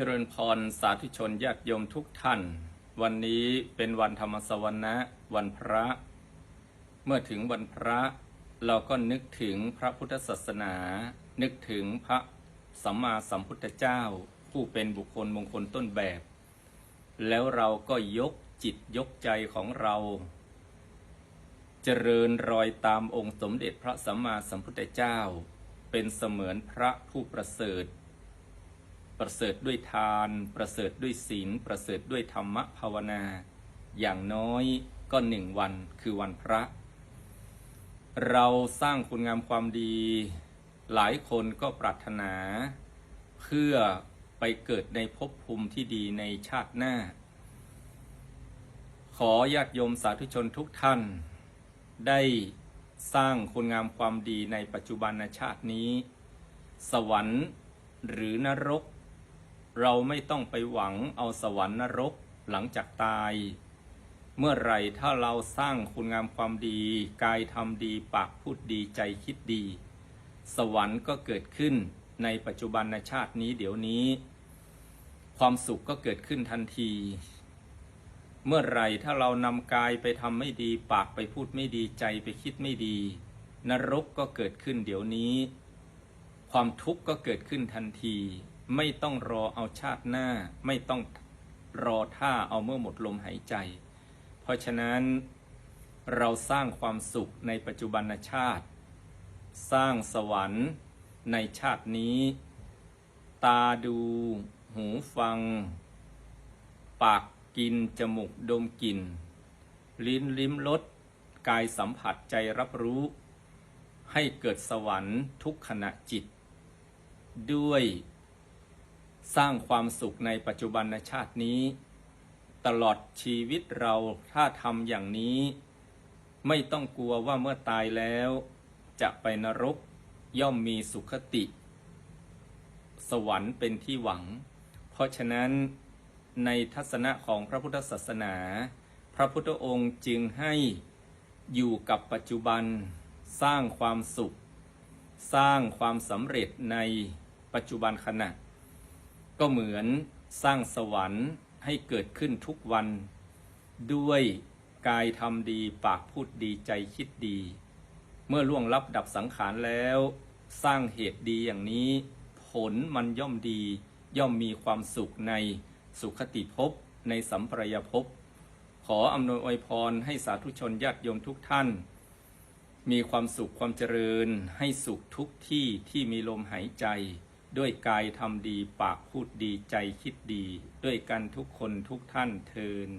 เจริญพรสาธุชนญาติโยมทุกท่าน วันนี้เป็นวันธรรมสวนะวันพระ เมื่อถึงวันพระเราก็นึกถึงพระพุทธศาสนา นึกถึงพระสัมมาสัมพุทธเจ้า ผู้เป็นบุคคลมงคลต้นแบบ แล้วเราก็ยกจิตยกใจของเรา เจริญรอยตามองค์สมเด็จพระสัมมาสัมพุทธเจ้า เป็นเสมือนพระผู้ประเสริฐ ประเสริฐด้วยทาน ประเสริฐด้วยศีล ประเสริฐด้วยธรรมภาวนา อย่างน้อยก็หนึ่งวันคือวันพระ เราสร้างคุณงามความดี หลายคนก็ปรารถนา เพื่อไปเกิดในภพภูมิที่ดีในชาติหน้า ขอญาติโยมสาธุชนทุกท่าน ได้สร้างคุณงามความดีในปัจจุบันชาตินี้ สวรรค์หรือนรก เราไม่ต้องไปหวังเอาสวรรค์นรกหลังจากตาย เมื่อไหร่ถ้าเราสร้างคุณงามความดี กายทำดีปากพูดดีใจคิดดี สวรรค์ก็เกิดขึ้นในปัจจุบันชาตินี้เดี๋ยวนี้ ความสุขก็เกิดขึ้นทันที เมื่อไหร่ถ้าเรานำกายไปทำไม่ดี ปากไปพูดไม่ดีใจไปคิดไม่ดี นรกก็เกิดขึ้นเดี๋ยวนี้ ความทุกข์ก็เกิดขึ้นทันที ไม่ต้องรอเอาชาติหน้า ไม่ต้องรอท่าเอาเมื่อหมดลมหายใจ เพราะฉะนั้นเราสร้างความสุขในปัจจุบันชาติ สร้างสวรรค์ในชาตินี้ ตาดูหูฟัง ปากกิน จมูกดมกลิ่น ลิ้นลิ้มรสกายสัมผัสใจรับรู้ ให้เกิดสวรรค์ทุกขณะจิต ด้วย สร้างความสุขในปัจจุบันชาตินี้ ตลอดชีวิตเราถ้าทำอย่างนี้ ไม่ต้องกลัวว่าเมื่อตายแล้ว จะไปนรกย่อมมีสุขติ สวรรค์เป็นที่หวัง เพราะฉะนั้นในทัศนะของพระพุทธศาสนา พระพุทธองค์จึงให้อยู่กับปัจจุบัน สร้างความสุข สร้างความสำเร็จในปัจจุบันขณะ ก็เหมือนสร้างสวรรค์ให้เกิดขึ้นทุกวัน ด้วยกายทำดีปากพูดดีใจคิดดี เมื่อล่วงลับดับสังขารแล้ว สร้างเหตุดีอย่างนี้ ผลมันย่อมดี ย่อมมีความสุขในสุขติภพในสัมปรายภพขออำนวยอวยพรให้สาธุชนญาติโยมทุกท่าน มีความสุขความเจริญให้สุขทุกที่ที่มีลมหายใจ ด้วยกายทำดีปากพูดดีใจคิดดี ด้วยกันทุกคนทุกท่านเทิน